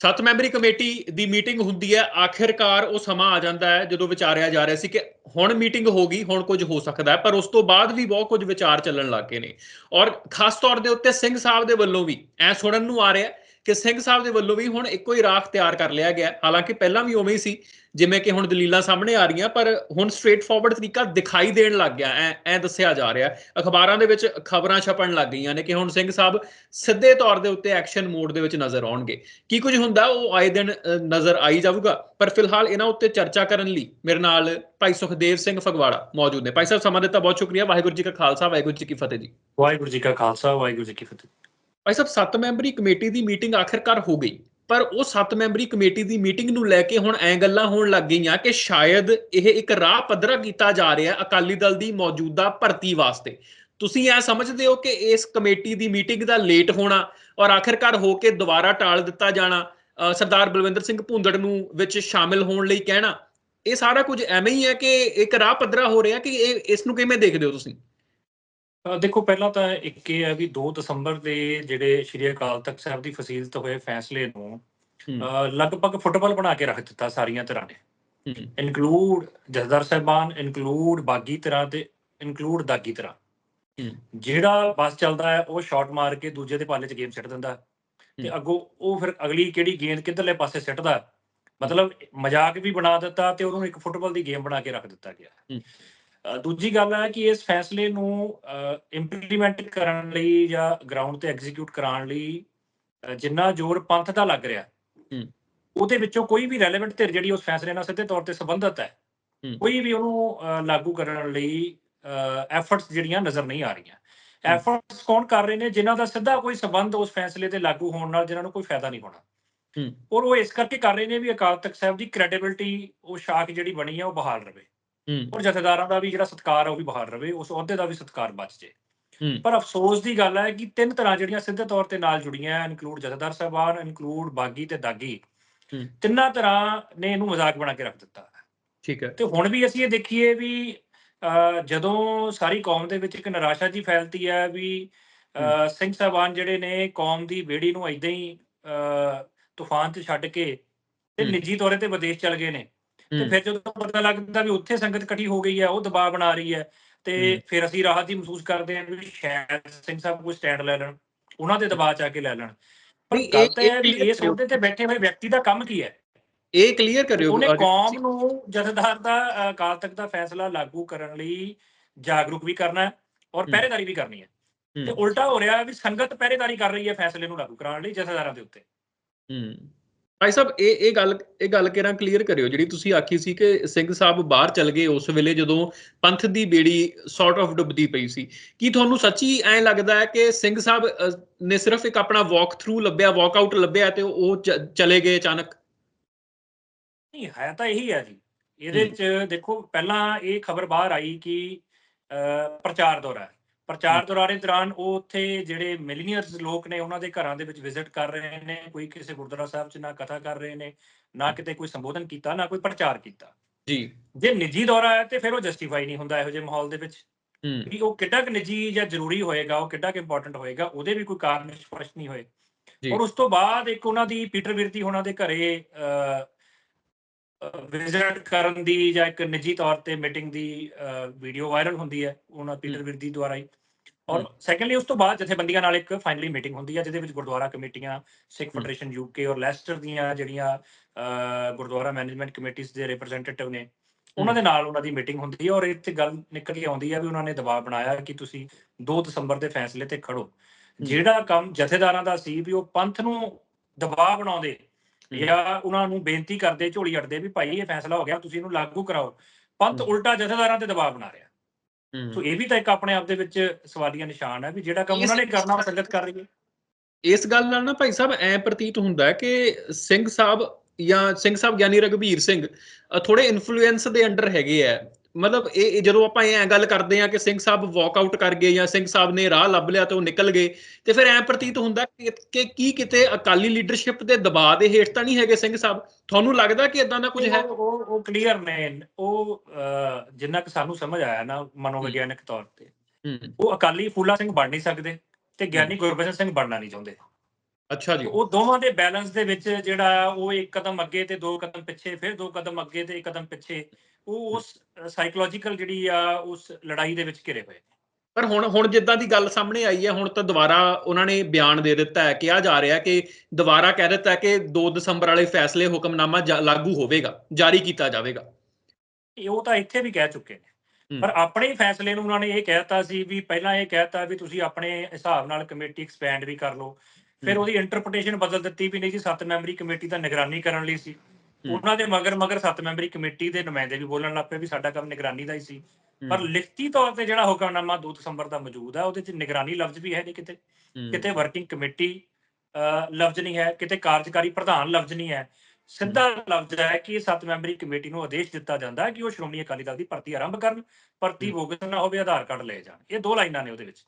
ਸੱਤ memory committee ਦੀ meeting ਹੁੰਦੀ ਹੈ, ਆਖਿਰਕਾਰ ਉਹ ਸਮਾਂ ਆ ਜਾਂਦਾ ਹੈ ਜਦੋਂ ਵਿਚਾਰਿਆ ਜਾ ਰਿਹਾ ਸੀ ਕਿ ਹੁਣ ਮੀਟਿੰਗ ਹੋ ਗਈ, ਹੁਣ ਕੁਝ ਹੋ ਸਕਦਾ ਹੈ, ਪਰ ਉਸ ਤੋਂ ਬਾਅਦ ਵੀ ਬਹੁਤ ਕੁਝ ਵਿਚਾਰ ਚੱਲਣ ਲੱਗ ਗਏ ਨੇ। ਔਰ ਖਾਸ ਤੌਰ ਦੇ ਉੱਤੇ ਸਿੰਘ ਸਾਹਿਬ ਦੇ ਵੱਲੋਂ ਵੀ ਐ ਸੁਣਨ ਨੂੰ ਆ ਰਿਹਾ ਕਿ ਸਿੰਘ ਸਾਹਿਬ ਦੇ ਵੱਲੋਂ ਵੀ ਹੁਣ ਇੱਕੋ ਹੀ ਰਾਖ ਤਿਆਰ ਕਰ ਲਿਆ ਗਿਆ। ਹਾਲਾਂਕਿ ਪਹਿਲਾਂ ਵੀ ਉਵੇਂ ਹੀ ਸੀ, ਜਿਵੇਂ ਕਿ ਹੁਣ ਦਲੀਲਾਂ ਸਾਹਮਣੇ ਆ ਰਹੀਆਂ, ਪਰ ਹੁਣ ਸਟ੍ਰੇਟ ਫਾਰਵਰਡ ਤਰੀਕਾ ਦਿਖਾਈ ਦੇਣ ਲੱਗ ਗਿਆ। ਐ ਐ ਦੱਸਿਆ ਜਾ ਰਿਹਾ। ਅਖਬਾਰਾਂ ਦੇ ਵਿੱਚ ਖਬਰਾਂ ਛਪਣ ਲੱਗ ਗਈਆਂ ਨੇ ਕਿ ਹੁਣ ਸਿੰਘ ਸਾਹਿਬ ਸਿੱਧੇ ਤੌਰ ਦੇ ਉੱਤੇ ਐਕਸ਼ਨ ਮੋਡ ਦੇ ਵਿੱਚ ਨਜ਼ਰ ਆਉਣਗੇ। ਕੀ ਕੁਝ ਹੁੰਦਾ, ਉਹ ਆਏ ਦਿਨ ਨਜ਼ਰ ਆਈ ਜਾਊਗਾ। ਪਰ ਫਿਲਹਾਲ ਇਹਨਾਂ ਉੱਤੇ ਚਰਚਾ ਕਰਨ ਲਈ ਮੇਰੇ ਨਾਲ ਭਾਈ ਸੁਖਦੇਵ ਸਿੰਘ ਫਗਵਾੜਾ ਮੌਜੂਦ ਨੇ। ਭਾਈ ਸਾਹਿਬ, ਸਮਾਂ ਦਿੱਤਾ, ਬਹੁਤ ਸ਼ੁਕਰੀਆ। ਵਾਹਿਗੁਰੂ ਜੀ ਕਾ ਖਾਲਸਾ, ਵਾਹਿਗੁਰੂ ਜੀ ਕੀ ਫਤਿਹ ਜੀ। ਵਾਹਿਗੁਰੂ ਜੀ ਕਾ ਖਾਲਸਾ, ਵਾਹਿਗੁਰੂ ਜੀ ਕੀ ਫਤਿਹ। ਭਾਈ ਸਾਹਿਬ, ਸੱਤ ਮੈਂਬਰੀ ਕਮੇਟੀ ਦੀ ਮੀਟਿੰਗ ਆਖਿਰਕਾਰ ਹੋ ਗਈ। ਪਰ ਉਹ ਸੱਤ ਮੈਂਬਰੀ ਕਮੇਟੀ ਦੀ ਮੀਟਿੰਗ ਨੂੰ ਲੈ ਕੇ ਹੁਣ ਐ ਗੱਲਾਂ ਹੋਣ ਲੱਗ ਗਈਆਂ ਕਿ ਸ਼ਾਇਦ ਇਹ ਇੱਕ ਰਾਹ ਪੱਧਰਾ ਕੀਤਾ ਜਾ ਰਿਹਾ ਅਕਾਲੀ ਦਲ ਦੀ ਮੌਜੂਦਾ ਭਰਤੀ ਵਾਸਤੇ। ਤੁਸੀਂ ਇਹ ਸਮਝਦੇ ਹੋ ਕਿ ਇਸ ਕਮੇਟੀ ਦੀ ਮੀਟਿੰਗ ਦਾ ਲੇਟ ਹੋਣਾ ਔਰ ਆਖਿਰਕਾਰ ਹੋ ਕੇ ਦੁਬਾਰਾ ਟਾਲ ਦਿੱਤਾ ਜਾਣਾ ਸਰਦਾਰ ਬਲਵਿੰਦਰ ਸਿੰਘ ਭੁੰਦੜ ਨੂੰ ਵਿੱਚ ਸ਼ਾਮਿਲ ਹੋਣ ਲਈ ਕਹਿਣਾ, ਇਹ ਸਾਰਾ ਕੁਝ ਐਵੇਂ ਹੀ ਹੈ ਕਿ ਇੱਕ ਰਾਹ ਪੱਧਰਾ ਹੋ ਰਿਹਾ ਕਿ ਇਹ, ਇਸ ਨੂੰ ਕਿਵੇਂ ਦੇਖਦੇ ਹੋ ਤੁਸੀਂ? ਦੇਖੋ ਪਹਿਲਾਂ ਤਾਂ ਇੱਕ ਇਹ ਹੈ ਵੀ 2 ਦਸੰਬਰ ਦੇ ਜਿਹੜੇ ਸ਼੍ਰੀ ਅਕਾਲ ਤਖਤ ਸਾਹਿਬ ਦੀ ਫਸੀਲਤ ਹੋਏ ਫੈਸਲੇ ਨੂੰ ਲਗਭਗ ਫੁੱਟਬਾਲ ਬਣਾ ਕੇ ਰੱਖ ਦਿੱਤਾ ਸਾਰੀਆਂ ਤਰ੍ਹਾਂ ਨੇ। ਇਨਕਲੂਡ ਜਥੇਦਾਰ ਸਾਹਿਬਾਨ ਇਨਕਲੂਡ ਬਾਗੀ ਤਰ੍ਹਾਂ ਤੇ ਇਨਕਲੂਡ ਦਾਗੀ ਤਰ੍ਹਾਂ। ਜਿਹੜਾ ਬਸ ਚੱਲਦਾ ਹੈ ਉਹ ਸ਼ਾਟ ਮਾਰ ਕੇ ਦੂਜੇ ਦੇ ਪਾਲੇ 'ਚ ਗੇਮ ਸਿੱਟ ਦਿੰਦਾ। ਤੇ। ਅੱਗੋਂ ਉਹ ਫਿਰ ਅਗਲੀ ਕਿਹੜੀ ਗੇਂਦ ਕਿੱਧਰਲੇ ਪਾਸੇ ਸਿੱਟਦਾ। ਮਤਲਬ ਮਜ਼ਾਕ ਵੀ ਬਣਾ ਦਿੱਤਾ ਤੇ ਉਹਨੂੰ ਇੱਕ ਫੁੱਟਬਾਲ ਦੀ ਗੇਮ ਬਣਾ ਕੇ ਰੱਖ ਦਿੱਤਾ ਗਿਆ ਦੂਜੀ ਗੱਲ ਹੈ ਕਿ ਇਸ ਫੈਸਲੇ ਨੂੰ ਇੰਪਲੀਮੈਂਟ ਕਰਨ ਲਈ ਜਾਂ ਗਰਾਊਂਡ ਤੇ ਐਗਜ਼ੀਕਿਊਟ ਕਰਾਉਣ ਲਈ ਜਿੰਨਾ ਜ਼ੋਰ ਪੰਥ ਦਾ ਲੱਗ ਰਿਹਾ ਹੂੰ। ਉਹਦੇ ਵਿੱਚੋਂ ਕੋਈ ਵੀ ਰੈਲੇਵੈਂਟ ਧਿਰ ਜਿਹੜੀ ਉਸ ਫੈਸਲੇ ਨਾਲ ਸਿੱਧੇ ਤੌਰ ਤੇ ਸੰਬੰਧਿਤ ਹੈ। ਕੋਈ ਵੀ ਉਹਨੂੰ ਲਾਗੂ ਕਰਨ ਲਈ ਐਫਰਟਸ ਜਿਹੜੀਆਂ ਨਜ਼ਰ ਨਹੀਂ ਆ ਰਹੀਆਂ ਐਫਰਟਸ ਕੌਣ ਕਰ ਰਹੇ ਨੇ ਜਿਨ੍ਹਾਂ ਦਾ ਸਿੱਧਾ ਕੋਈ ਸੰਬੰਧ ਉਸ ਫੈਸਲੇ ਤੇ ਲਾਗੂ ਹੋਣ ਨਾਲ ਜਿਨ੍ਹਾਂ ਨੂੰ ਕੋਈ ਫਾਇਦਾ ਨਹੀਂ ਹੋਣਾ ਹੂੰ। ਔਰ ਉਹ ਇਸ ਕਰਕੇ ਕਰ ਰਹੇ ਨੇ ਵੀ ਅਕਾਲ ਤਖਤ ਸਾਹਿਬ ਦੀ ਕ੍ਰੈਡੀਬਿਲਟੀ ਉਹ ਸ਼ਾਖ ਜਿਹੜੀ ਬਣੀ ਹੈ ਉਹ ਬਹਾਲ ਰਵੇ ਔਰ ਜਥੇਦਾਰਾਂ ਦਾ ਵੀ ਜਿਹੜਾ ਸਤਕਾਰ ਹੈ ਉਹ ਵੀ ਬਹਾਲ ਰਵੇ ਉਸ ਅਹੁਦੇ ਦਾ ਵੀ ਸਤਕਾਰ ਬਚ ਜੇ। ਹੂੰ। ਪਰ ਅਫਸੋਸ ਦੀ ਗੱਲ ਹੈ ਕਿ ਤਿੰਨ ਤਰ੍ਹਾਂ ਜਿਹੜੀਆਂ ਸਿੱਧੇ ਤੌਰ ਤੇ ਨਾਲ ਜੁੜੀਆਂ ਇਨਕਲੂਡ ਜਥੇਦਾਰ ਸਾਹਿਬਾਨ ਇਨਕਲੂਡ ਬਾਗੀ ਤੇ ਦਾਗੀ। ਹੂੰ। ਤਿੰਨਾਂ ਤਰ੍ਹਾਂ ਨੇ ਇਹਨੂੰ ਮਜ਼ਾਕ ਬਣਾ ਕੇ ਰੱਖ ਦਿੱਤਾ। ਠੀਕ ਹੈ। ਤੇ ਹੁਣ ਵੀ ਅਸੀਂ ਇਹ ਦੇਖੀਏ ਵੀ ਜਦੋਂ ਸਾਰੀ ਕੌਮ ਦੇ ਵਿੱਚ ਇੱਕ ਨਿਰਾਸ਼ਾ ਜੀ ਫੈਲਤੀ ਹੈ ਵੀ ਸਿੰਘ ਸਾਹਿਬਾਨ ਜਿਹੜੇ ਨੇ ਕੌਮ ਦੀ ਬੇੜੀ ਨੂੰ ਇਦਾਂ ਹੀ ਤੂਫਾਨ 'ਚ ਛੱਡ ਕੇ ਤੇ। ਨਿੱਜੀ ਤੌਰ ਤੇ ਵਿਦੇਸ਼ ਚਲ ਗਏ ਨੇ। ਤੇ। ਫਿਰ ਜਦੋਂ ਪਤਾ ਲੱਗਦਾ ਵੀ ਉੱਥੇ ਸੰਗਤ ਇਕੱਠੀ ਹੋ ਗਈ ਹੈ ਉਹ ਦਬਾਅ ਬਣਾ ਰਹੀ ਹੈ ਤੇ। ਫਿਰ ਅਸੀਂ ਰਾਹਤ ਹੀ ਮਹਿਸੂਸ ਕਰਦੇ ਹਾਂ ਵੀ ਸ਼ਾਇਦ ਸਿੰਘ ਸਾਹਿਬ ਕੋਈ ਸਟੈਂਡ ਲੈ ਲੈਣ ਉਹਨਾਂ ਦੇ ਦਬਾਅ ਚ ਆ ਕੇ ਲੈ ਲੈਣ ਪਰ ਗੱਲ ਇਹ- ਤਾਂ ਇਹ ਵੀ ਇਸ। ਅਹੁਦੇ ਤੇ ਬੈਠੇ ਹੋਏ ਵਿਅਕਤੀ ਦਾ ਕੰਮ ਕੀ ਹੈ ਇਹ ਕਲੀਅਰ ਕਰਿਓ ਉਹਨੇ ਕੌਮ ਨੂੰ ਜਥੇਦਾਰ ਦਾ ਅਕਾਲ ਤਖਤ ਦਾ ਫੈਸਲਾ ਲਾਗੂ ਕਰਨ ਲਈ ਜਾਗਰੂਕ ਵੀ ਕਰਨਾ ਹੈ ਔਰ। ਪਹਿਰੇਦਾਰੀ ਵੀ ਕਰਨੀ ਹੈ। ਤੇ ਉਲਟਾ ਹੋ ਰਿਹਾ ਹੈ ਵੀ ਸੰਗਤ ਪਹਿਰੇਦਾਰੀ ਕਰ ਰਹੀ ਹੈ ਫੈਸਲੇ ਨੂੰ ਲਾਗੂ ਕਰਾਉਣ ਲਈ ਜਥੇਦਾਰਾਂ ਦੇ ਉੱਤੇ ਹੂੰ ਭਾਈ ਸਾਹਿਬ ਇਹ ਇਹ ਗੱਲ ਇਹ ਗੱਲ ਕਿਹੜਾ ਕਲੀਅਰ ਕਰਿਓ? ਜਿਹੜੀ ਤੁਸੀਂ ਆਖੀ ਸੀ ਕਿ ਸਿੰਘ ਸਾਹਿਬ ਬਾਹਰ ਚਲ ਗਏ ਉਸ ਵੇਲੇ ਜਦੋਂ ਪੰਥ ਦੀ ਬੇੜੀ ਸੌਰਟ ਆਫ ਡੁੱਬਦੀ ਪਈ ਸੀ। ਕੀ ਤੁਹਾਨੂੰ ਸੱਚੀ ਐਂ ਲੱਗਦਾ ਹੈ ਕਿ ਸਿੰਘ ਸਾਹਿਬ ਨੇ ਸਿਰਫ ਇੱਕ ਆਪਣਾ ਵਾਕ ਥਰੂ ਲੱਭਿਆ ਵਾਕ ਆਊਟ ਲੱਭਿਆ ਤੇ ਉਹ ਚਲੇ ਗਏ ਅਚਾਨਕ? ਨਹੀਂ ਹੈ ਤਾਂ ਇਹੀ ਹੈ ਜੀ। ਇਹਦੇ। ਚ ਦੇਖੋ ਪਹਿਲਾਂ ਇਹ ਖਬਰ ਬਾਹਰ ਆਈ ਕਿ ਪ੍ਰਚਾਰ ਦੌਰਾ ਪ੍ਰਚਾਰ ਦੌਰਾਰੇ ਦੌਰਾਨ ਉਹ ਉੱਥੇ ਜਿਹੜੇ ਮਿਲੀਨੀਅਰਸ ਲੋਕ ਨੇ ਉਹਨਾਂ ਦੇ ਘਰਾਂ ਦੇ ਵਿੱਚ ਵਿਜ਼ਿਟ ਕਰ ਰਹੇ ਨੇ ਕੋਈ ਕਿਸੇ ਗੁਰਦੁਆਰਾ ਸਾਹਿਬ 'ਚ ਨਾ ਕਥਾ ਕਰ ਰਹੇ ਨੇ ਨਾ ਕਿਤੇ ਕੋਈ ਸੰਬੋਧਨ ਕੀਤਾ ਨਾ ਕੋਈ ਪ੍ਰਚਾਰ ਕੀਤਾ। ਜੀ। ਜੇ ਨਿੱਜੀ ਦੌਰਾ ਹੈ ਤੇ ਫਿਰ ਉਹ ਜਸਟੀਫਾਈ ਨਹੀਂ ਹੁੰਦਾ ਇਹੋ ਜਿਹੇ ਮਾਹੌਲ ਦੇ ਵਿੱਚ। ਹੂੰ। ਵੀ ਉਹ ਕਿੱਡਾ ਕੁ ਨਿੱਜੀ ਜਾਂ ਜ਼ਰੂਰੀ ਹੋਏਗਾ ਉਹ ਕਿੱਡਾ ਕੁ ਇੰਪੋਰਟੈਂਟ ਹੋਏਗਾ ਉਹਦੇ ਵੀ ਕੋਈ ਕਾਰਨ ਸਪਸ਼ਟ ਨਹੀਂ ਹੋਏ। ਔਰ ਉਸ ਤੋਂ ਬਾਅਦ ਇੱਕ ਉਹਨਾਂ ਦੀ ਪੀਟਰ ਵਿਰਤੀ ਉਹਨਾਂ ਦੇ ਘਰੇ ਵਿਜ਼ਿਟ ਕਰਨ ਦੀ ਜਾਂ ਇੱਕ ਨਿੱਜੀ ਤੌਰ ਤੇ ਮੀਟਿੰਗ ਦੀ ਵੀਡੀਓ ਵਾਇਰਲ ਹੁੰਦੀ ਹੈ ਉਹਨਾਂ ਪੀਟਰ ਵਿਰਤੀ ਦੁਆਰਾ ਹੀ ਔਰ। ਸੈਕੰਡਲੀ ਉਸ ਤੋਂ ਬਾਅਦ ਜਥੇਬੰਦੀਆਂ ਨਾਲ ਇੱਕ ਫਾਈਨਲੀ ਮੀਟਿੰਗ ਹੁੰਦੀ ਹੈ ਜਿਹਦੇ ਵਿੱਚ ਗੁਰਦੁਆਰਾ ਕਮੇਟੀਆਂ ਸਿੱਖ। ਫੈਡਰੇਸ਼ਨ ਯੂਕੇ ਔਰ ਲੈਸਟਰ ਦੀਆਂ ਜਿਹੜੀਆਂ ਗੁਰਦੁਆਰਾ ਮੈਨੇਜਮੈਂਟ ਕਮੇਟੀਆਂ ਦੇ ਰਿਪਰੈਜ਼ੈਂਟੇਟਿਵ ਨੇ ਉਹਨਾਂ ਦੇ ਨਾਲ ਉਹਨਾਂ ਦੀ ਮੀਟਿੰਗ ਹੁੰਦੀ ਹੈ ਔਰ ਤੇ ਗੱਲ ਨਿਕਲ ਕੇ ਆਉਂਦੀ ਹੈ ਵੀ ਉਹਨਾਂ ਨੇ ਦਬਾਅ ਬਣਾਇਆ ਕਿ ਤੁਸੀਂ 2 ਦਸੰਬਰ ਦੇ ਫੈਸਲੇ ਤੇ ਖੜੋ ਜਿਹੜਾ ਕੰਮ ਜਥੇਦਾਰਾਂ ਦਾ ਸੀ ਵੀ ਉਹ ਪੰਥ ਨੂੰ ਦਬਾਅ ਬਣਾਉਂਦੇ। ਜਾਂ ਉਹਨਾਂ ਨੂੰ ਬੇਨਤੀ ਕਰਦੇ ਝੋਲੀ ਅੜਦੇ ਵੀ ਭਾਈ ਇਹ ਫੈਸਲਾ ਹੋ ਗਿਆ ਤੁਸੀਂ ਇਹਨੂੰ ਲਾਗੂ ਕਰਾਓ। ਪੰਥ। ਉਲਟਾ ਜਥੇਦਾਰਾਂ ਤੇ ਦਬਾਅ ਬਣਾ ਰਿਹਾ। ਸੋ ਇਹ ਵੀ ਤਾਂ ਇੱਕ ਆਪਣੇ ਆਪ ਦੇ ਵਿੱਚ ਸਵਾਲੀਆ ਨਿਸ਼ਾਨ ਹੈ ਵੀ ਜਿਹੜਾ ਕੰਮ ਉਹਨਾਂ ਨੇ ਕਰਨਾ ਉਹ ਸੰਗਤ ਕਰ ਰਹੀ ਹੈ। ਇਸ ਗੱਲ ਨਾਲ ਨਾ ਭਾਈ ਸਾਹਿਬ ਐ ਪ੍ਰਤੀਤ ਹੁੰਦਾ ਕਿ ਸਿੰਘ ਸਾਹਿਬ ਜਾਂ ਸਿੰਘ ਸਾਹਿਬ ਗਿਆਨੀ ਰਗਵੀਰ ਸਿੰਘ ਥੋੜੇ ਇਨਫਲੂਐਂਸ ਦੇ ਅੰਡਰ ਹੈਗੇ ਆ ਮਤਲਬ ਇਹ ਇਹ ਜਦੋਂ ਆਪਾਂ ਐ ਗੱਲ ਕਰਦੇ ਆ ਕਿ ਸਿੰਘ ਸਾਹਿਬ ਵਾਕ ਆਊਟ ਕਰ ਗਏ ਜਾਂ ਸਿੰਘ ਸਾਹਿਬ ਨੇ ਰਾਹ ਲੱਭ ਲਿਆ ਤੇ ਉਹ ਨਿਕਲ ਗਏ ਤੇ ਫਿਰ ਐ ਪ੍ਰਤੀਤ ਹੁੰਦਾ ਕਿ ਕਿ ਕਿਤੇ ਅਕਾਲੀ ਲੀਡਰਸ਼ਿਪ ਦੇ ਦਬਾਅ ਦੇ ਹੇਠ ਤਾਂ ਨਹੀਂ ਹੈਗੇ ਸਿੰਘ ਸਾਹਿਬ? ਤੁਹਾਨੂੰ ਲੱਗਦਾ ਕਿ ਇਦਾਂ ਦਾ ਕੁਝ ਹੈ? ਉਹ- ਕਲੀਅਰ ਨੇ। ਉਹ ਜਿੰਨਾ ਕਿ ਸਾਨੂੰ ਸਮਝ ਆਇਆ ਨਾ ਮਨੋਵਿਗਿਆਨਕ ਤੌਰ ਤੇ ਉਹ ਅਕਾਲੀ ਫੂਲਾ ਸਿੰਘ ਬਣ ਨਹੀਂ ਸਕਦੇ ਤੇ ਗਿਆਨੀ ਗੁਰਬਚਨ ਸਿੰਘ ਬਣਨਾ ਨਹੀਂ ਚਾਹੁੰਦੇ। ਅੱਛਾ ਜੀ। ਉਹ ਦੋਵਾਂ ਦੇ ਬੈਲੈਂਸ ਦੇ ਵਿੱਚ ਜਿਹੜਾ ਉਹ ਇੱਕ ਕਦਮ ਅੱਗੇ ਤੇ ਦੋ ਕਦਮ ਪਿੱਛੇ ਫਿਰ ਦੋ ਕਦਮ ਅੱਗੇ ਤੇ ਇੱਕ ਕਦਮ ਪਿੱਛੇ ਉਹ ਉਸ ਸਾਈਕੋਲੋਜੀਕਲ ਜਿਹੜੀ ਆ ਉਸ ਲੜਾਈ ਦੇ ਵਿੱਚ ਘਿਰੇ ਹੋਏ। ਨੇ। ਪਰ ਹੁਣ ਹੁਣ ਜਿੱਦਾਂ ਦੀ ਗੱਲ ਸਾਹਮਣੇ ਆਈ ਹੈ ਹੁਣ ਤਾਂ ਦੁਬਾਰਾ ਉਹਨਾਂ ਨੇ ਬਿਆਨ ਦੇ ਦਿੱਤਾ ਹੈ ਕਿਹਾ ਜਾ ਰਿਹਾ ਕਿ ਦੁਬਾਰਾ ਕਹਿ ਦਿੱਤਾ ਹੈ ਕਿ 2 ਦਸੰਬਰ ਵਾਲੇ ਫੈਸਲੇ ਹੁਕਮਨਾਮਾ ਲਾਗੂ ਹੋਵੇਗਾ ਜਾਰੀ ਕੀਤਾ ਜਾਵੇਗਾ। ਇਹ ਉਹ ਤਾਂ ਇੱਥੇ ਵੀ ਕਹਿ ਚੁੱਕੇ ਨੇ। ਪਰ ਆਪਣੇ ਫੈਸਲੇ ਨੂੰ ਉਹਨਾਂ ਨੇ ਇਹ ਕਹਿਤਾ ਸੀ ਵੀ ਪਹਿਲਾਂ ਇਹ ਕਹਿਤਾ ਵੀ ਤੁਸੀਂ ਆਪਣੇ ਹਿਸਾਬ ਨਾਲ ਕਮੇਟੀ ਐਕਸਪੈਂਡ ਵੀ ਕਰ ਲਓ। ਫਿਰ। ਉਹਦੀ ਇੰਟਰਪ੍ਰੀਟੇਸ਼ਨ ਬਦਲ ਦਿੱਤੀ ਵੀ ਨਹੀਂ ਜੀ ਸੱਤ ਮੈਂਬਰੀ ਕਮੇਟੀ ਦਾ ਨਿਗਰਾਨੀ ਕਰਨ ਲਈ ਸੀ। ਉਹਨਾਂ ਦੇ ਮਗਰ ਮਗਰ ਸੱਤ ਮੈਂਬਰੀ ਕਮੇਟੀ ਦੇ ਨੁਮਾਇੰਦੇ ਵੀ ਬੋਲਣ ਲੱਗ ਪਏ ਵੀ ਸਾਡਾ ਕੰਮ ਨਿਗਰਾਨੀ ਦਾ ਹੀ ਸੀ ਪਰ ਲਿਖਤੀ ਤੌਰ ਤੇ ਜਿਹੜਾ ਹੁਕਮਨਾਮਾ 2 ਦਸੰਬਰ ਦਾ ਮੌਜੂਦ ਹੈ ਉਹਦੇ ਚ ਨਿਗਰਾਨੀ ਲਫ਼ਜ਼ ਵੀ ਹੈ ਨਹੀਂ ਕਿਤੇ। ਕਿਤੇ ਵਰਕਿੰਗ ਕਮੇਟੀ ਲਫ਼ਜ਼ ਨਹੀਂ ਹੈ ਕਿਤੇ ਕਾਰਜਕਾਰੀ ਪ੍ਰਧਾਨ ਲਫ਼ਜ਼ ਨਹੀਂ ਹੈ ਸਿੱਧਾ ਲਫ਼ਜ਼ ਹੈ ਕਿ ਸੱਤ ਮੈਂਬਰੀ ਕਮੇਟੀ ਨੂੰ ਆਦੇਸ਼ ਦਿੱਤਾ ਜਾਂਦਾ ਹੈ ਕਿ ਉਹ ਸ਼੍ਰੋਮਣੀ ਅਕਾਲੀ ਦਲ ਦੀ ਭਰਤੀ ਆਰੰਭ ਕਰਨ ਭਰਤੀ। ਬੋਗਸ ਨਾ ਹੋਵੇ ਆਧਾਰ ਕਾਰਡ ਲਏ ਜਾਣ ਇਹ ਦੋ ਲਾਈਨਾਂ ਨੇ ਉਹਦੇ ਵਿੱਚ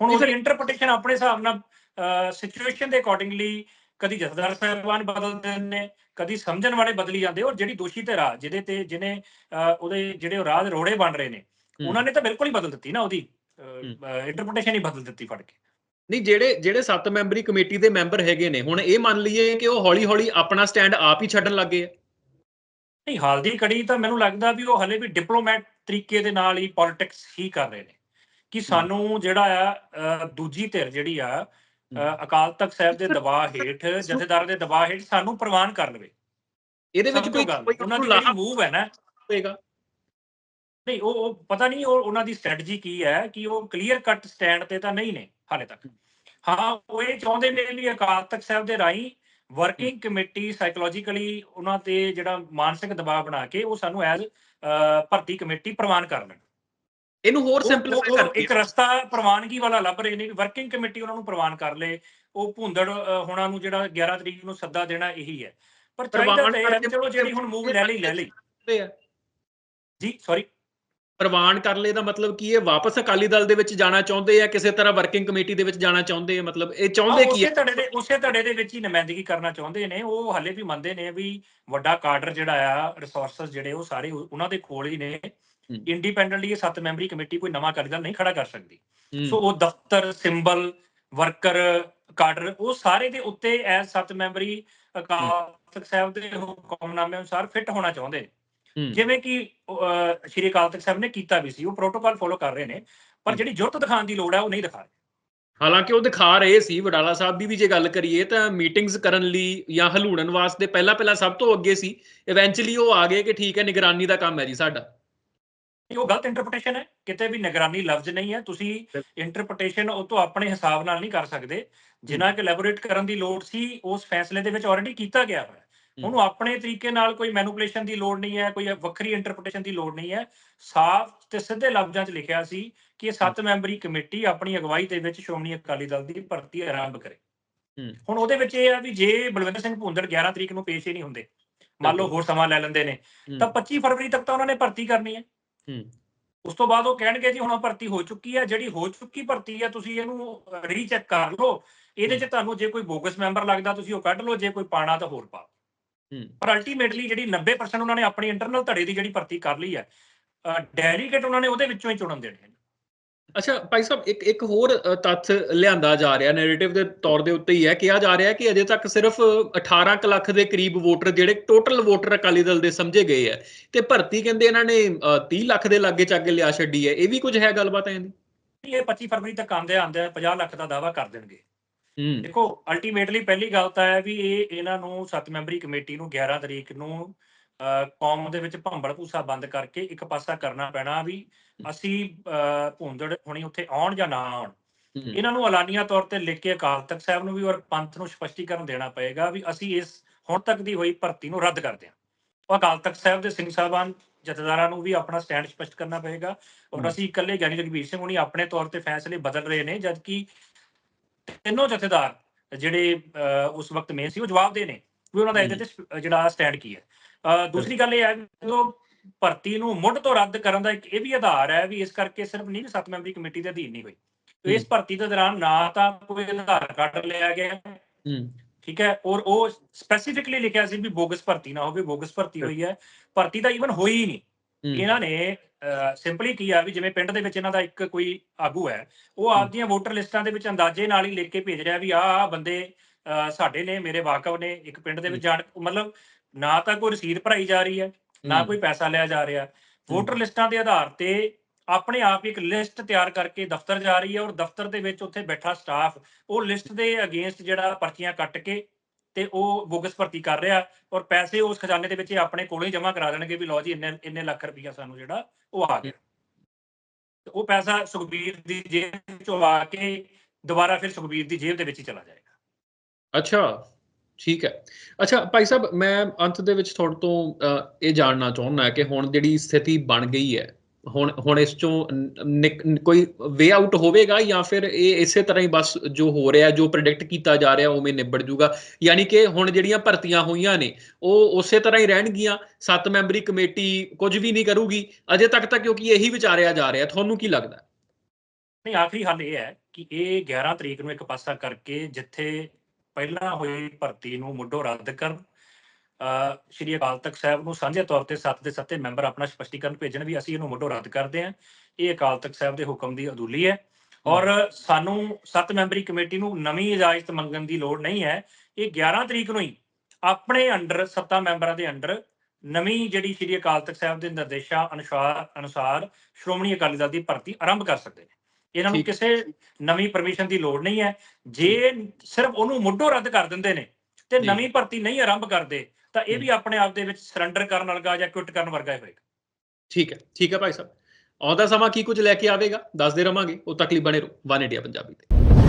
ਹੁਣ ਉਹਦੀ ਇੰਟਰਪ੍ਰੀਟੇਸ਼ਨ ਆਪਣੇ ਹਿਸਾਬ ਨਾਲ ਸਿਚੁਏਸ਼ਨ ਦੇ ਅਕੋਰਡਿੰਗਲੀ ਕਦੀ ਜਥੇਦਾਰ ਸਾਹਿਬਾਨ ਬਦਲਦੇ ਨੇ ਕਦੀ ਸਮਝਣ ਵਾਲੇ ਬਦਲੀ ਜਾਂਦੇ ਔਰ ਜਿਹੜੀ ਦੋਸ਼ੀ ਤੇ ਰਾਹ ਜਿਹਦੇ ਤੇ ਜਿਹਨੇ ਉਹਦੇ ਜਿਹੜੇ ਰਾਹ ਦੇ ਰੋੜੇ ਬਣ ਰਹੇ ਨੇ। ਉਹਨਾਂ ਨੇ ਤਾਂ ਬਿਲਕੁਲ ਹੀ ਬਦਲ ਦਿੱਤੀ ਨਾ ਉਹਦੀ ਇੰਟਰਪ੍ਰੀਟੇਸ਼ਨ ਹੀ। ਬਦਲ ਦਿੱਤੀ ਫੜ ਕੇ। ਨਹੀਂ ਜਿਹੜੇ ਜਿਹੜੇ ਸੱਤ ਮੈਂਬਰੀ ਕਮੇਟੀ ਦੇ ਮੈਂਬਰ ਹੈਗੇ ਨੇ ਹੁਣ ਇਹ ਮੰਨ ਲਈਏ ਕਿ ਉਹ ਹੌਲੀ ਹੌਲੀ ਆਪਣਾ ਸਟੈਂਡ ਆਪ ਹੀ ਛੱਡਣ ਲੱਗੇ ਆ। ਨਹੀਂ ਹਾਲ ਦੀ ਕੜੀ ਤਾਂ ਮੈਨੂੰ ਲੱਗਦਾ ਵੀ ਉਹ ਹਲੇ ਵੀ ਡਿਪਲੋਮੈਟ ਤਰੀਕੇ ਦੇ ਨਾਲ ਹੀ ਪੋਲਿਟਿਕਸ ਹੀ ਕਰ ਰਹੇ ਨੇ। ਕਿ ਸਾਨੂੰ ਜਿਹੜਾ ਆ ਦੂਜੀ ਧਿਰ ਜਿਹੜੀ ਆ ਅਕਾਲ ਤਖਤ ਸਾਹਿਬ ਦੇ ਦਬਾਅ ਹੇਠ ਜਥੇਦਾਰਾਂ ਦੇ ਦਬਾਅ ਹੇਠ ਸਾਨੂੰ ਪ੍ਰਵਾਨ ਕਰ ਲਵੇ ਇਹਦੇ ਵਿੱਚ ਕੋਈ ਉਹਨਾਂ ਦੀ ਲਾਹਾ ਜਿਹੜੀ ਮੂਵ ਹੈ ਨਾ ਹੋਏਗਾ। ਨਹੀਂ ਉਹ ਉਹ ਪਤਾ ਨਹੀਂ ਉਹ ਉਹਨਾਂ ਦੀ ਸਟ੍ਰੈਟਜੀ ਕੀ ਹੈ ਕਿ ਉਹ ਕਲੀਅਰ ਕੱਟ ਸਟੈਂਡ ਤੇ ਤਾਂ ਨਹੀਂ ਨੇ ਹਾਲੇ ਤੱਕ। ਹਾਂ। ਉਹ ਇਹ ਚਾਹੁੰਦੇ ਨੇ ਵੀ ਅਕਾਲ ਤਖਤ ਸਾਹਿਬ ਦੇ ਰਾਹੀਂ ਵਰਕਿੰਗ ਕਮੇਟੀ ਸਾਈਕੋਲੋਜੀਕਲੀ ਉਹਨਾਂ ਤੇ ਜਿਹੜਾ ਮਾਨਸਿਕ ਦਬਾਅ ਬਣਾ ਕੇ ਉਹ ਸਾਨੂੰ ਐਜ਼ ਭਰਤੀ ਕਮੇਟੀ ਪ੍ਰਵਾਨ ਕਰ ਲੈਣ। ਇਹਨੂੰ ਹੋਰ ਸਿੰਪਲੀਫਾਈ ਕਰਕੇ ਇੱਕ ਰਸਤਾ ਪ੍ਰਵਾਨਗੀ ਵਾਲਾ ਲੱਭ ਰਹੇ ਨੇ ਵੀ ਵਰਕਿੰਗ ਕਮੇਟੀ ਉਹਨਾਂ ਨੂੰ ਪ੍ਰਵਾਨ ਕਰ ਲੇ ਉਹ ਭੁੰਦੜ ਹੋਣਾ ਨੂੰ ਜਿਹੜਾ 11 ਤਰੀਕ ਨੂੰ ਸੱਦਾ ਦੇਣਾ ਇਹੀ ਹੈ। ਪਰ ਚਾਹੀਦਾ ਤਾਂ ਹੈ ਚਲੋ ਜਿਹੜੀ ਹੁਣ ਮੂਵ ਲੈ ਲਈ ਲੈ ਲਈ। ਜੀ ਸੌਰੀ ਪ੍ਰਵਾਨ ਕਰ ਲਏ ਦਾ ਮਤਲਬ ਕੀ ਇਹ ਵਾਪਸ ਅਕਾਲੀ ਦਲ ਦੇ ਵਿੱਚ ਜਾਣਾ ਚਾਹੁੰਦੇ ਆ ਕਿਸੇ ਤਰ੍ਹਾਂ ਵਰਕਿੰਗ ਕਮੇਟੀ ਦੇ ਵਿੱਚ ਜਾਣਾ ਚਾਹੁੰਦੇ ਆ? ਮਤਲਬ ਇਹ ਚਾਹੁੰਦੇ ਕੀ ਉਸੇ ਹੈ? ਧੜੇ ਦੇ ਉਸੇ ਧੜੇ ਦੇ ਵਿੱਚ ਹੀ ਨੁਮਾਇੰਦਗੀ ਕਰਨਾ ਚਾਹੁੰਦੇ ਨੇ। ਉਹ ਹਲੇ ਵੀ ਮੰਨਦੇ ਨੇ ਵੀ ਵੱਡਾ ਕਾਡਰ ਜਿਹੜਾ ਆ ਰਿਸੋਰਸਸ ਜਿਹੜੇ ਉਹ ਸਾਰੇ ਉਹ- ਉਹਨਾਂ ਦੇ ਕੋਲ ਹੀ ਨੇ। ਇੰਡੀਪੈਂਡੈਂਟਲੀ ਇਹ ਸੱਤ ਮੈਂਬਰੀ ਕਮੇਟੀ ਕੋਈ ਨਵਾਂ ਅਕਾਲੀ ਦਲ ਨਹੀਂ ਖੜਾ ਕਰ ਸਕਦੀ। ਸੋ ਉਹ ਦਫ਼ਤਰ ਸਿੰਬਲ ਵਰਕਰ ਕਾਡਰ ਉਹ ਸਾਰੇ ਦੇ ਉੱਤੇ ਐਸ ਸੱਤ ਮੈਂਬਰੀ ਅਕਾਲ ਤਖਤ ਸਾਹਿਬ ਦੇ ਹੁਕਮਨਾਮੇ ਅਨੁਸਾਰ ਫਿੱਟ ਹੋਣਾ ਚਾਹੁੰਦੇ ਜਿਵੇਂ ਕਿ ਸ਼੍ਰੀ ਅਕਾਲ ਤਖਤ ਸਾਹਿਬ ਨੇ ਕੀਤਾ ਵੀ ਸੀ ਉਹ ਪ੍ਰੋਟੋਕਾਲ ਫੋਲੋ ਕਰ ਰਹੇ ਨੇ ਪਰ ਜਿਹੜੀ ਜੁਰਤ ਦਿਖਾਉਣ ਦੀ ਲੋੜ ਹੈ ਉਹ ਨਹੀਂ ਦਿਖਾ ਰਹੇ। ਹਾਲਾਂਕਿ ਉਹ ਦਿਖਾ ਰਹੇ ਸੀ ਵਡਾਲਾ ਸਾਹਿਬ ਦੀ ਵੀ ਜੇ ਗੱਲ ਕਰੀਏ ਤਾਂ ਮੀਟਿੰਗਸ ਕਰਨ ਲਈ ਜਾਂ ਹਲੂੜਨ ਵਾਸਤੇ ਪਹਿਲਾਂ ਪਹਿਲਾਂ ਸਭ ਤੋਂ ਅੱਗੇ ਸੀ ਇਵੈਂਚੁਅਲੀ ਉਹ ਆ ਗਏ ਕਿ ਠੀਕ ਹੈ ਨਿਗਰਾਨੀ ਦਾ ਕੰਮ ਹੈ ਜੀ ਸਾਡਾ। ਇਹ ਉਹ ਗਲਤ ਇੰਟਰਪ੍ਰੀਟੇਸ਼ਨ ਹੈ। ਕਿਤੇ ਵੀ ਨਿਗਰਾਨੀ ਲਫ਼ਜ਼ ਨਹੀਂ ਹੈ। ਤੁਸੀਂ ਇੰਟਰਪ੍ਰੀਟੇਸ਼ਨ ਉਹ ਤੋਂ ਆਪਣੇ ਹਿਸਾਬ ਨਾਲ ਨਹੀਂ ਕਰ ਸਕਦੇ। ਜਿੰਨਾ ਕਿ ਲੈਬੋਰੇਟ ਕਰਨ ਦੀ ਲੋੜ ਸੀ ਉਸ ਫੈਸਲੇ ਦੇ ਵਿੱਚ ਆਲਰੇਡੀ ਕੀਤਾ ਗਿਆ ਹੈ। ਉਹਨੂੰ ਆਪਣੇ ਤਰੀਕੇ ਨਾਲ ਕੋਈ ਮੈਨੂਪੂਲੇਸ਼ਨ ਦੀ ਲੋੜ ਨਹੀਂ ਹੈ ਕੋਈ ਵੱਖਰੀ ਇੰਟਰਪ੍ਰੀਟੇਸ਼ਨ ਦੀ ਲੋੜ ਨਹੀਂ ਹੈ। ਸਾਫ਼ ਤੇ ਸਿੱਧੇ ਲਫ਼ਜ਼ਾਂ 'ਚ ਲਿਖਿਆ ਸੀ ਕਿ ਇਹ ਸੱਤ ਮੈਂਬਰੀ ਕਮੇਟੀ ਆਪਣੀ ਅਗਵਾਈ ਦੇ ਵਿੱਚ ਸ਼੍ਰੋਮਣੀ ਅਕਾਲੀ ਦਲ ਦੀ ਭਰਤੀ ਆਰੰਭ ਕਰੇ। ਹੁਣ ਉਹਦੇ ਵਿੱਚ ਇਹ ਹੈ ਵੀ ਜੇ ਬਲਵਿੰਦਰ ਸਿੰਘ ਭੁੰਦੜ 11 ਤਰੀਕ ਨੂੰ ਪੇਸ਼ ਹੀ ਨਹੀਂ ਹੁੰਦੇ ਮੰਨ ਲਓ ਹੋਰ ਸਮਾਂ ਲੈ ਲੈਂਦੇ ਨੇ ਤਾਂ 25 ਫਰਵਰੀ ਤੱਕ ਤਾਂ ਉਹਨਾਂ ਨੇ ਭਰਤੀ ਕਰਨੀ ਹੈ। ਹੂੰ। ਉਸ ਤੋਂ ਬਾਅਦ ਉਹ ਕਹਿਣਗੇ ਜੀ ਹੁਣ ਭਰਤੀ ਹੋ ਚੁੱਕੀ ਹੈ ਜਿਹੜੀ ਹੋ ਚੁੱਕੀ ਭਰਤੀ ਹੈ ਤੁਸੀਂ ਇਹਨੂੰ ਰੀਚੈਕ ਕਰ ਲਓ ਇਹਦੇ 'ਚ ਤੁਹਾਨੂੰ ਜੇ ਕੋਈ ਬੋਗਸ ਮੈਂਬਰ ਲੱਗਦਾ ਤੁਸੀਂ ਉਹ ਕੱਢ ਲਓ ਜੇ ਕੋਈ ਪਾਣਾ ਤਾਂ ਹੋਰ ਪਾ ਹੂੰ। ਪਰ ਅਲਟੀਮੇਟਲੀ ਜਿਹੜੀ 90% ਉਹਨਾਂ ਨੇ ਆਪਣੀ ਇੰਟਰਨਲ ਧੜੇ ਦੀ ਜਿਹੜੀ ਭਰਤੀ ਕਰ ਲਈ ਹੈ ਡੈਲੀਗੇਟ ਉਹਨਾਂ ਨੇ ਉਹਦੇ ਵਿੱਚੋਂ ਹੀ ਚੁਣਨ ਦੇਣੇ ਨੇ ਅੱਛਾ ਭਾਈ ਸਾਹਿਬ ਇੱਕ ਇੱਕ ਹੋਰ ਤੱਥ ਲਿਆਂਦਾ ਜਾ ਰਿਹਾ ਨੈਰੇਟਿਵ ਦੇ ਤੌਰ ਦੇ ਉੱਤੇ ਹੀ ਹੈ ਕਿਹਾ ਜਾ ਰਿਹਾ ਕਿ ਅਜੇ ਤੱਕ ਸਿਰਫ 18 ਕੁ ਲੱਖ ਦੇ ਕਰੀਬ ਵੋਟਰ ਜਿਹੜੇ ਟੋਟਲ ਵੋਟਰ ਅਕਾਲੀ ਦਲ ਦੇ ਸਮਝੇ ਗਏ ਹੈ ਤੇ ਭਰਤੀ ਕਹਿੰਦੇ ਇਹਨਾਂ ਨੇ ਅ, 30 ਲੱਖ ਦੇ ਲਾਗੇ ਚਾਗੇ ਲਿਆ ਛੱਡੀ ਹੈ ਇਹ ਵੀ ਕੁਝ ਹੈ ਗੱਲਬਾਤ ਐਂ ਦੀ? ਇਹ 25 ਫਰਵਰੀ ਤੱਕ ਆਂਦੇ ਆਂਦੇ 50 ਲੱਖ ਦਾ ਦਾਵਾ ਕਰ ਦੇਣਗੇ। ਹੂੰ। ਦੇਖੋ ਅਲਟੀਮੇਟਲੀ ਪਹਿਲੀ ਗੱਲ ਤਾਂ ਹੈ ਵੀ ਇਹ ਇਹਨਾਂ ਨੂੰ ਸੱਤ ਮੈਂਬਰੀ ਕਮੇਟੀ ਨੂੰ 11 ਤਰੀਕ ਨੂੰ ਕੌਮ ਦੇ ਵਿੱਚ ਭੰਬਲ ਭੂਸਾ ਬੰਦ ਕਰਕੇ ਇੱਕ ਪਾਸਾ ਕਰਨਾ ਪੈਣਾ ਵੀ ਅਸੀਂ ਭੁੰਦੜ ਹੁਣੀ ਉੱਥੇ ਆਉਣ ਜਾਂ ਨਾ ਆਉਣ। ਇਹਨਾਂ ਨੂੰ ਐਲਾਨੀਆ ਤੌਰ ਤੇ ਲਿਖ ਕੇ ਅਕਾਲ ਤਖਤ ਸਾਹਿਬ ਨੂੰ ਵੀ ਔਰ ਪੰਥ ਨੂੰ ਸਪਸ਼ਟੀਕਰਨ ਦੇਣਾ ਪਏਗਾ ਵੀ ਅਸੀਂ ਇਸ ਹੁਣ ਤੱਕ ਦੀ ਹੋਈ ਭਰਤੀ ਨੂੰ ਰੱਦ ਕਰਦੇ ਹਾਂ। ਉਹ ਅਕਾਲ ਤਖਤ ਸਾਹਿਬ ਦੇ ਸਿੰਘ ਸਾਹਿਬਾਨ ਜਥੇਦਾਰਾਂ ਨੂੰ ਵੀ ਆਪਣਾ ਸਟੈਂਡ ਸਪਸ਼ਟ ਕਰਨਾ ਪਏਗਾ ਔਰ। ਅਸੀਂ ਇਕੱਲੇ ਗਿਆਨੀ ਜਗਬੀਰ ਸਿੰਘ ਹੁਣੀ ਆਪਣੇ ਤੌਰ ਤੇ ਫੈਸਲੇ ਬਦਲ ਰਹੇ ਨੇ ਜਦਕਿ ਤਿੰਨੋਂ ਜਥੇਦਾਰ ਜਿਹੜੇ ਉਸ ਵਕਤ ਮੇਨ ਸੀ ਉਹ ਜਵਾਬ ਦੇ ਨੇ ਵੀ ਉਹਨਾਂ ਦਾ ਇਹਦੇ ਤੇ ਜਿਹੜਾ ਸਟੈਂਡ ਕੀ ਹੈ। ਦੂਸਰੀ ਗੱਲ ਇਹ ਹੈ ਜਦੋਂ ਭਰਤੀ ਨੂੰ ਮੁੱਢ ਤੋਂ ਰੱਦ ਕਰਨ ਦਾ ਇੱਕ ਇਹ ਵੀ ਆਧਾਰ ਹੈ ਵੀ ਇਸ ਕਰਕੇ ਸਿਰਫ ਨਹੀਂ ਸੱਤ ਮੈਂਬਰੀ ਕਮੇਟੀ ਦੇ ਅਧੀਨ ਨਹੀਂ ਹੋਈ ਇਸ ਭਰਤੀ ਦੇ ਦੌਰਾਨ ਨਾ ਤਾਂ ਕੋਈ ਆਧਾਰ ਕਾਰਡ ਲਿਆ ਗਿਆ ਹੂੰ। ਠੀਕ ਹੈ ਔਰ ਉਹ ਸਪੈਸੀਫਿਕਲੀ ਲਿਖਿਆ ਸੀ ਵੀ ਬੋਗਸ ਭਰਤੀ ਨਾ ਹੋਵੇ ਬੋਗਸ ਭਰਤੀ ਹੋਈ ਹੈ। ਭਰਤੀ ਤਾਂ ਈਵਨ ਹੋਈ ਹੀ। ਨਹੀਂ ਇਹਨਾਂ ਨੇ ਸਿੰਪਲੀ ਕੀ ਆ ਵੀ ਜਿਵੇਂ ਪਿੰਡ ਦੇ ਵਿੱਚ ਇਹਨਾਂ ਦਾ ਇੱਕ ਕੋਈ ਆਗੂ ਹੈ ਉਹ ਆਪਦੀਆਂ ਵੋਟਰ ਲਿਸਟਾਂ ਦੇ ਵਿੱਚ ਅੰਦਾਜ਼ੇ ਨਾਲ ਹੀ ਲਿਖ ਕੇ ਭੇਜ ਰਿਹਾ ਵੀ ਆਹ ਬੰਦੇ ਸਾਡੇ ਨੇ ਮੇਰੇ ਵਾਕਫ ਨੇ ਇੱਕ ਪਿੰਡ ਦੇ ਵਿੱਚ ਜਾਣ ਮਤਲਬ ਨਾ ਤਾਂ ਕੋਈ ਰਸੀਦ ਭਰਾਈ ਜਾ ਰਹੀ ਹੈ ਨਾ ਕੋਈ ਪੈਸਾ ਲਿਆ ਜਾ ਰਿਹਾ। ਵੋਟਰ ਲਿਸਟਾਂ ਦੇ ਆਧਾਰ ਤੇ ਆਪਣੇ ਆਪ ਇੱਕ ਲਿਸਟ ਤਿਆਰ ਕਰਕੇ ਦਫ਼ਤਰ ਜਾ ਰਹੀ ਹੈ ਔਰ ਦਫ਼ਤਰ ਦੇ ਵਿੱਚ ਉੱਥੇ ਬੈਠਾ ਸਟਾਫ ਉਹ ਲਿਸਟ ਦੇ ਅਗੇਂਸਟ ਜਿਹੜਾ ਪਰਚੀਆਂ ਕੱਟ ਕੇ ਤੇ ਉਹ ਬੋਗਸ ਭਰਤੀ ਕਰ ਰਿਹਾ ਔਰ ਪੈਸੇ ਉਸ ਖਜ਼ਾਨੇ ਦੇ ਵਿੱਚ ਆਪਣੇ ਕੋਲੋਂ ਹੀ ਜਮ੍ਹਾਂ ਕਰਾ ਦੇਣਗੇ ਵੀ ਲਓ ਜੀ ਇੰਨੇ ਇੰਨੇ ਲੱਖ ਰੁਪਈਆ ਸਾਨੂੰ ਜਿਹੜਾ ਉਹ ਆ ਗਿਆ। ਤੇ ਉਹ ਪੈਸਾ ਸੁਖਬੀਰ ਦੀ ਜੇਬ ਚੋਂ ਆ ਕੇ ਦੁਬਾਰਾ ਫਿਰ ਸੁਖਬੀਰ ਦੀ ਜੇਬ ਦੇ ਵਿੱਚ ਹੀ ਚਲਾ ਜਾਏਗਾ। ਅੱਛਾ। ਠੀਕ ਹੈ। ਅੱਛਾ, ਭਾਈ ਸਾਹਿਬ, ਮੈਂ ਅੰਤ ਦੇ ਵਿੱਚ ਤੁਹਾਡੇ ਤੋਂ ਇਹ ਜਾਣਨਾ ਚਾਹੁੰਦਾ ਕਿ ਹੁਣ ਜਿਹੜੀ ਸਥਿਤੀ ਬਣ ਗਈ ਹੈ, ਹੁਣ ਹੁਣ ਇਸ ਚੋਂ ਕੋਈ ਵੇ ਆਊਟ ਹੋਵੇਗਾ ਜਾਂ ਫਿਰ ਇਹ ਇਸੇ ਤਰ੍ਹਾਂ ਹੀ ਬਸ ਜੋ ਹੋ ਰਿਹਾ, ਜੋ ਪ੍ਰੈਡਿਕਟ ਕੀਤਾ ਜਾ ਰਿਹਾ, ਉਵੇਂ ਨਿਬੜ ਜੂਗਾ? ਯਾਨੀ ਕਿ ਹੁਣ ਜਿਹੜੀਆਂ ਭਰਤੀਆਂ ਹੋਈਆਂ ਨੇ, ਉਹ ਉਸੇ ਤਰ੍ਹਾਂ ਹੀ ਰਹਿਣਗੀਆਂ, ਸੱਤ ਮੈਂਬਰੀ ਕਮੇਟੀ ਕੁਝ ਵੀ ਨਹੀਂ ਕਰੂਗੀ, ਅਜੇ ਤੱਕ ਤਾਂ ਕਿਉਂਕਿ ਇਹੀ ਵਿਚਾਰਿਆ ਜਾ ਰਿਹਾ, ਤੁਹਾਨੂੰ ਕੀ ਲੱਗਦਾ? ਨਹੀਂ, ਆਖਰੀ ਹੱਲ ਇਹ ਹੈ ਕਿ ਇਹ 11 ਤਰੀਕ ਨੂੰ ਇੱਕ ਪਾਸਾ ਕਰਕੇ ਜਿੱਥੇ ਪਹਿਲਾਂ ਹੋਈ ਭਰਤੀ ਨੂੰ ਮੁੱਢੋਂ ਰੱਦ ਕਰਨ ਸ਼੍ਰੀ ਅਕਾਲ ਤਖਤ ਸਾਹਿਬ ਨੂੰ ਸਾਂਝੇ ਤੌਰ ਤੇ ਸੱਤ ਦੇ ਸੱਤੇ ਮੈਂਬਰ ਆਪਣਾ ਸਪਸ਼ਟੀਕਰਨ ਭੇਜਣ ਵੀ ਅਸੀਂ ਇਹਨੂੰ ਮੁੱਢੋਂ ਰੱਦ ਕਰਦੇ ਹਾਂ। ਇਹ ਅਕਾਲ ਤਖਤ ਸਾਹਿਬ ਦੇ ਹੁਕਮ ਦੀ ਅਦੂਲੀ ਹੈ। ਔਰ ਸਾਨੂੰ ਸੱਤ ਮੈਂਬਰੀ ਕਮੇਟੀ ਨੂੰ ਨਵੀਂ ਇਜਾਜ਼ਤ ਮੰਗਣ ਦੀ ਲੋੜ ਨਹੀਂ ਹੈ। ਇਹ 11 ਤਰੀਕ ਨੂੰ ਹੀ ਆਪਣੇ ਅੰਡਰ, ਸੱਤਾ ਮੈਂਬਰਾਂ ਦੇ ਅੰਡਰ ਨਵੀਂ ਜਿਹੜੀ ਸ਼੍ਰੀ ਅਕਾਲ ਤਖਤ ਸਾਹਿਬ ਦੇ ਨਿਰਦੇਸ਼ਾਂ ਅਨੁਸਾਰ ਅਨੁਸਾਰ ਸ਼੍ਰੋਮਣੀ ਅਕਾਲੀ ਦਲ ਦੀ ਭਰਤੀ ਆਰੰਭ ਕਰ ਸਕਦੇ ਨੇ। ਇਹਨਾਂ ਨੂੰ। ਕਿਸੇ ਨਵੀਂ ਪਰਮਿਸ਼ਨ ਦੀ ਲੋੜ ਨਹੀਂ ਹੈ। ਜੇ ਸਿਰਫ ਉਹਨੂੰ ਮੁੱਢੋਂ ਰੱਦ ਕਰ ਦਿੰਦੇ ਨੇ ਤੇ। ਨਵੀਂ ਭਰਤੀ ਨਹੀਂ ਆਰੰਭ ਕਰਦੇ ਤਾਂ ਇਹ ਵੀ ਆਪਣੇ ਆਪ ਦੇ ਵਿੱਚ ਸਰੈਂਡਰ ਕਰਨ ਵਰਗਾ ਜਾਂ ਕੁਇਟ ਕਰਨ ਵਰਗਾ ਹੀ ਹੋਏਗਾ। ਠੀਕ ਹੈ ਠੀਕ ਹੈ ਭਾਈ ਸਾਹਿਬ। ਆਉਂਦਾ ਸਮਾਂ ਕੀ ਕੁਝ ਲੈ ਕੇ ਆਵੇਗਾ? ਦੱਸਦੇ ਰਵਾਂਗੇ। ਉਹ ਤੱਕ ਲਈ ਬਣੇ ਰਹੋ। ਵਨ ਇੰਡੀਆ ਪੰਜਾਬੀ ਤੇ।